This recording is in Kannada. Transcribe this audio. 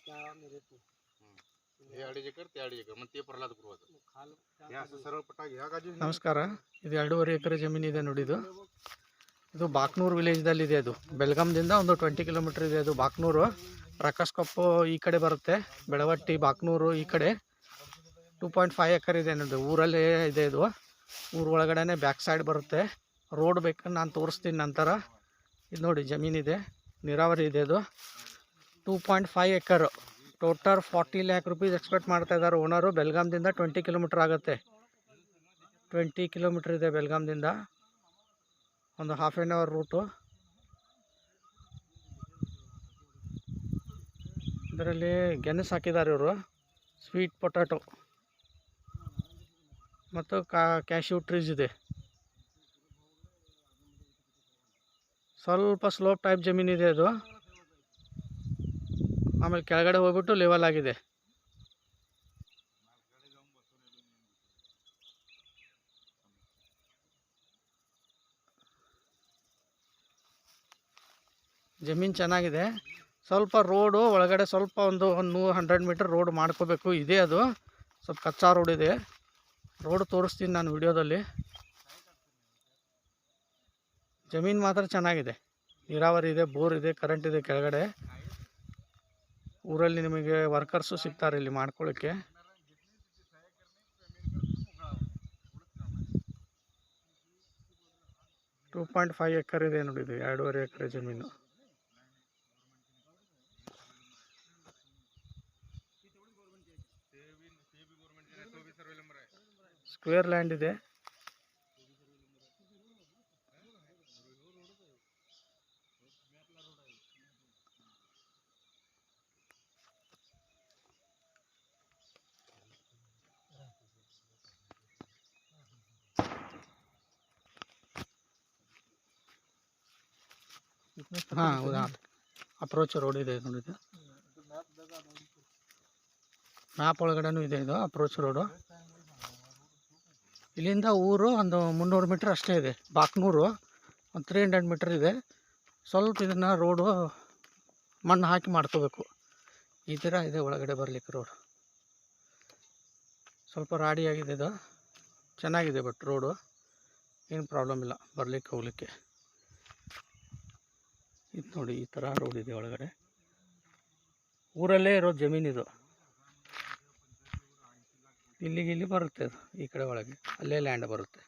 त्या मिरत नाही हे अडीच एकर ते अडीच एकर मग ते प्रल्हाद गृह खाल हे असं सरळ पट्टा ह्या गाजी ನಮಸ್ಕಾರ ಇದು ಎರಡೂವರೆ ಎಕರೆ ಜಮೀನಿದೆ ನೋಡಿ ಇದು ಇದು ಬಾಕ್ನೂರು ವಿಲೇಜ್ದಲ್ಲಿದೆ ಅದು ಬೆಳಗಾಂದಿಂದ ಒಂದು ಟ್ವೆಂಟಿ ಕಿಲೋಮೀಟ್ರ್ ಇದೆ ಅದು ಬಾಕ್ನೂರು ರಕಸ್ಕೊಪ್ಪು ಈ ಕಡೆ ಬರುತ್ತೆ ಬೆಳವಟ್ಟಿ ಬಾಕ್ನೂರು ಈ ಕಡೆ ಟೂ ಪಾಯಿಂಟ್ ಫೈವ್ ಎಕರ್ ಇದೆ ನೋಡಿ ಊರಲ್ಲೇ ಇದೆ ಇದು ಊರ ಒಳಗಡೆನೆ ಬ್ಯಾಕ್ ಸೈಡ್ ಬರುತ್ತೆ ರೋಡ್ ಬೇಕಂದ್ರೆ ನಾನು ತೋರಿಸ್ತೀನಿ ನಂತರ ಇದು ನೋಡಿ ಜಮೀನಿದೆ ನೀರಾವರಿ ಇದೆ ಅದು Two point five acre. Total forty lakh rupees expect ಮಾಡ್ತಾ ಇದ್ದಾರೆ ಓನರು ಬೆಲ್ಗಾಮ್ದಿಂದ ಟ್ವೆಂಟಿ ಕಿಲೋಮೀಟ್ರ್ ಆಗುತ್ತೆ. ಟ್ವೆಂಟಿ ಕಿಲೋಮೀಟ್ರ್ ಇದೆ ಬೆಲ್ಗಾಮ್ದಿಂದ ಒಂದು ಹಾಫ್ ಆ್ಯನ್ ಅವರ್ ರೂಟು ಇದರಲ್ಲಿ ಗೆಣಸು ಹಾಕಿದ್ದಾರೆ ಇವರು. ಸ್ವೀಟ್ ಪೊಟ್ಯಾಟೊ ಮತ್ತು ಕಾ ಕ್ಯಾಶ್ಯೂ ಟ್ರೀಸ್ ಇದೆ. ಸ್ವಲ್ಪ ಸ್ಲೋಪ್ ಟೈಪ್ ಜಮೀನಿದೆ ಅದು. ಆಮೇಲೆ ಕೆಳಗಡೆ ಹೋಗ್ಬಿಟ್ಟು ಲೆವೆಲ್ ಆಗಿದೆ. ಜಮೀನು ಚೆನ್ನಾಗಿದೆ. ಸ್ವಲ್ಪ ರೋಡು ಒಳಗಡೆ ಸ್ವಲ್ಪ ಒಂದು ಒಂದು ನೂರು ಹಂಡ್ರೆಡ್ ಮೀಟರ್ ರೋಡ್ ಮಾಡ್ಕೋಬೇಕು. ಇದೆ ಅದು. ಸ್ವಲ್ಪ ಕಚ್ಚಾ ರೋಡ್ ಇದೆ. ರೋಡ್ ತೋರಿಸ್ತೀನಿ ನಾನು ವಿಡಿಯೋದಲ್ಲಿ. ಜಮೀನು ಮಾತ್ರ ಚೆನ್ನಾಗಿದೆ. ನೀರಾವರಿ ಇದೆ, ಬೋರ್ ಇದೆ ಕರೆಂಟ್ ಇದೆ ಕೆಳಗಡೆ. ಊರಲ್ಲಿ ನಿಮಗೆ ವರ್ಕರ್ಸು ಸಿಗ್ತಾರೆ ಇಲ್ಲಿ ಮಾಡ್ಕೊಳ್ಳೋಕ್ಕೆ ಟೂ ಪಾಯಿಂಟ್ ಫೈವ್ ಎಕರ್ ಇದೆ ನೋಡಿ ಇದು ಎರಡೂವರೆ ಎಕರೆ ಜಮೀನು. ಸ್ಕ್ವೇರ್ ಲ್ಯಾಂಡ್ ಇದೆ. ಹಾಂ ಹೌದಾ ಅಪ್ರೋಚ್ ರೋಡ್ ಇದೆ ಇದು ಮ್ಯಾಪ್ ಒಳಗಡೆನೂ ಇದೆ ಇದು ಅಪ್ರೋಚ್ ರೋಡು ಇಲ್ಲಿಂದ ಊರು ಒಂದು ಮುನ್ನೂರು ಮೀಟ್ರ್ ಅಷ್ಟೇ ಇದೆ. ಬಾಕ್ನೂರು ಒಂದು ತ್ರೀ ಹಂಡ್ರೆಡ್ ಮೀಟ್ರ್ ಇದೆ. ಸ್ವಲ್ಪ ಇದನ್ನು ರೋಡು ಮಣ್ಣು ಹಾಕಿ ಮಾಡ್ಕೋಬೇಕು. ಈ ಥರ ಇದೆ ಒಳಗಡೆ ಬರಲಿಕ್ಕೆ ರೋಡ್ ಸ್ವಲ್ಪ ರಾಡಿಯಾಗಿದೆ ಇದು. ಚೆನ್ನಾಗಿದೆ ಬಟ್ ರೋಡು ಏನು ಪ್ರಾಬ್ಲಮ್ ಇಲ್ಲ ಬರಲಿಕ್ಕೆ ಹೋಗ್ಲಿಕ್ಕೆ. ಇದು ನೋಡಿ, ಈ ಥರ ರೋಡ್ ಇದೆ ಒಳಗಡೆ. ಊರಲ್ಲೇ ಇರೋ ಜಮೀನಿದು ಇಲ್ಲಿಗೆ ಇಲ್ಲಿ ಬರುತ್ತೆ ಅದು, ಈ ಕಡೆ ಒಳಗೆ. ಅಲ್ಲೇ ಲ್ಯಾಂಡ್ ಬರುತ್ತೆ.